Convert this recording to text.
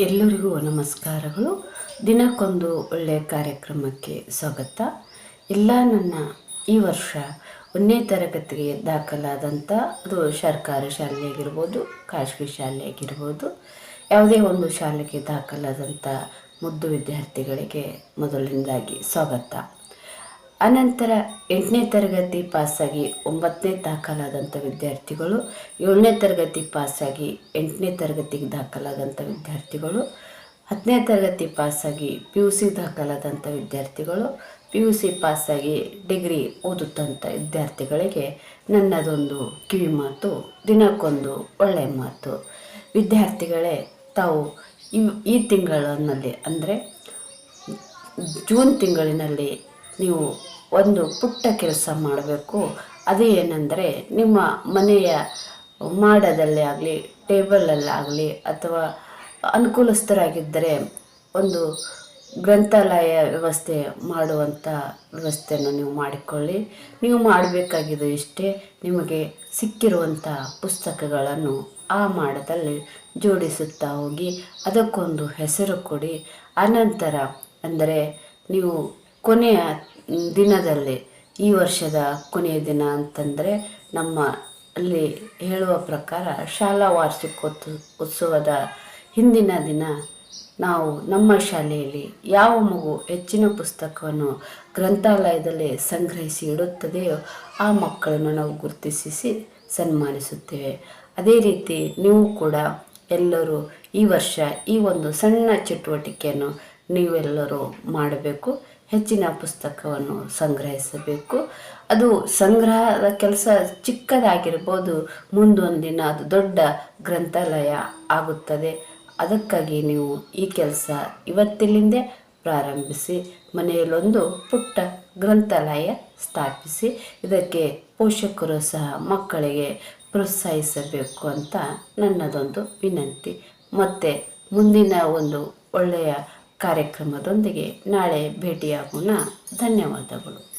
ಎಲ್ಲರಿಗೂ ನಮಸ್ಕಾರಗಳು. ದಿನಕ್ಕೊಂದು ಒಳ್ಳೆಯ ಕಾರ್ಯಕ್ರಮಕ್ಕೆ ಸ್ವಾಗತ. ಎಲ್ಲ ನನ್ನ ಈ ವರ್ಷ ಒಂದನೇ ತರಗತಿಗೆ ದಾಖಲಾದಂಥ ಅದು ಸರ್ಕಾರಿ ಶಾಲೆಯಾಗಿರ್ಬೋದು, ಖಾಸಗಿ ಶಾಲೆಯಾಗಿರ್ಬೋದು. ಯಾವುದೇ ಒಂದು ಶಾಲೆಗೆ ದಾಖಲಾದಂಥ ಮುದ್ದು ವಿದ್ಯಾರ್ಥಿಗಳಿಗೆ ಮೊದಲಿನಿಂದಾಗಿ ಸ್ವಾಗತ. ಅನಂತರ ಎಂಟನೇ ತರಗತಿ ಪಾಸಾಗಿ ಒಂಬತ್ತನೇ ದಾಖಲಾದಂಥ ವಿದ್ಯಾರ್ಥಿಗಳು, ಏಳನೇ ತರಗತಿ ಪಾಸಾಗಿ ಎಂಟನೇ ತರಗತಿಗೆ ದಾಖಲಾದಂಥ ವಿದ್ಯಾರ್ಥಿಗಳು, ಹತ್ತನೇ ತರಗತಿ ಪಾಸಾಗಿ ಪಿ ಯು ಸಿ ದಾಖಲಾದಂಥ ವಿದ್ಯಾರ್ಥಿಗಳು ಪಿ ಯು ಸಿ ಪಾಸಾಗಿ ಡಿಗ್ರಿ ಓದುತ್ತಂಥ ವಿದ್ಯಾರ್ಥಿಗಳಿಗೆ ನನ್ನದೊಂದು ಕಿವಿ ಮಾತು, ದಿನಕ್ಕೊಂದು ಒಳ್ಳೆಯ ಮಾತು. ವಿದ್ಯಾರ್ಥಿಗಳೇ, ತಾವು ಈ ಈ ತಿಂಗಳಿನಲ್ಲಿ ಅಂದರೆ ಜೂನ್ ತಿಂಗಳಿನಲ್ಲಿ ನೀವು ಒಂದು ಪುಟ್ಟ ಕೆಲಸ ಮಾಡಬೇಕು. ಅದು ಏನಂದರೆ ನಿಮ್ಮ ಮನೆಯ ಮಾಡದಲ್ಲೇ ಆಗಲಿ ಟೇಬಲಲ್ಲಾಗಲಿ ಅಥವಾ ಅನುಕೂಲಸ್ಥರಾಗಿದ್ದರೆ ಒಂದು ಗ್ರಂಥಾಲಯ ವ್ಯವಸ್ಥೆ ಮಾಡುವಂಥ ವ್ಯವಸ್ಥೆಯನ್ನು ನೀವು ಮಾಡಿಕೊಳ್ಳಿ. ನೀವು ಮಾಡಬೇಕಾಗಿದ್ದು ಇಷ್ಟೇ, ನಿಮಗೆ ಸಿಕ್ಕಿರುವಂಥ ಪುಸ್ತಕಗಳನ್ನು ಆ ಮಾಡದಲ್ಲಿ ಜೋಡಿಸುತ್ತಾ ಹೋಗಿ, ಅದಕ್ಕೊಂದು ಹೆಸರು ಕೊಡಿ. ಅನಂತರ ಅಂದರೆ ನೀವು ಕೊನೆಯ ದಿನದಲ್ಲಿ ಈ ವರ್ಷದ ಕೊನೆಯ ದಿನ ಅಂತಂದರೆ ನಮ್ಮ ಅಲ್ಲಿ ಹೇಳುವ ಪ್ರಕಾರ ಶಾಲಾ ವಾರ್ಷಿಕೋತ್ಸ ಉತ್ಸವದ ಹಿಂದಿನ ದಿನ ನಾವು ನಮ್ಮ ಶಾಲೆಯಲ್ಲಿ ಯಾವ ಮಗು ಹೆಚ್ಚಿನ ಪುಸ್ತಕವನ್ನು ಗ್ರಂಥಾಲಯದಲ್ಲಿ ಸಂಗ್ರಹಿಸಿ ಇಡುತ್ತದೆಯೋ ಆ ಮಕ್ಕಳನ್ನು ನಾವು ಗುರುತಿಸಿ ಸನ್ಮಾನಿಸುತ್ತೇವೆ. ಅದೇ ರೀತಿ ನೀವು ಕೂಡ ಎಲ್ಲರೂ ಈ ವರ್ಷ ಈ ಒಂದು ಸಣ್ಣ ಚಟುವಟಿಕೆಯನ್ನು ನೀವೆಲ್ಲರೂ ಮಾಡಬೇಕು. ಹೆಚ್ಚಿನ ಪುಸ್ತಕವನ್ನು ಸಂಗ್ರಹಿಸಬೇಕು. ಅದು ಸಂಗ್ರಹದ ಕೆಲಸ ಚಿಕ್ಕದಾಗಿರ್ಬೋದು ಮುಂದೊಂದಿನ ಅದು ದೊಡ್ಡ ಗ್ರಂಥಾಲಯ ಆಗುತ್ತದೆ. ಅದಕ್ಕಾಗಿ ನೀವು ಈ ಕೆಲಸ ಇವತ್ತಿನಿಂದೇ ಪ್ರಾರಂಭಿಸಿ, ಮನೆಯಲ್ಲೊಂದು ಪುಟ್ಟ ಗ್ರಂಥಾಲಯ ಸ್ಥಾಪಿಸಿ, ಇದಕ್ಕೆ ಪೋಷಕರು ಸಹ ಮಕ್ಕಳಿಗೆ ಪ್ರೋತ್ಸಾಹಿಸಬೇಕು ಅಂತ ನನ್ನದೊಂದು ವಿನಂತಿ. ಮತ್ತು ಮುಂದಿನ ಒಂದು ಒಳ್ಳೆಯ ಕಾರ್ಯಕ್ರಮದೊಂದಿಗೆ ನಾಳೆ ಭೇಟಿಯಾಗೋಣ. ಧನ್ಯವಾದಗಳು.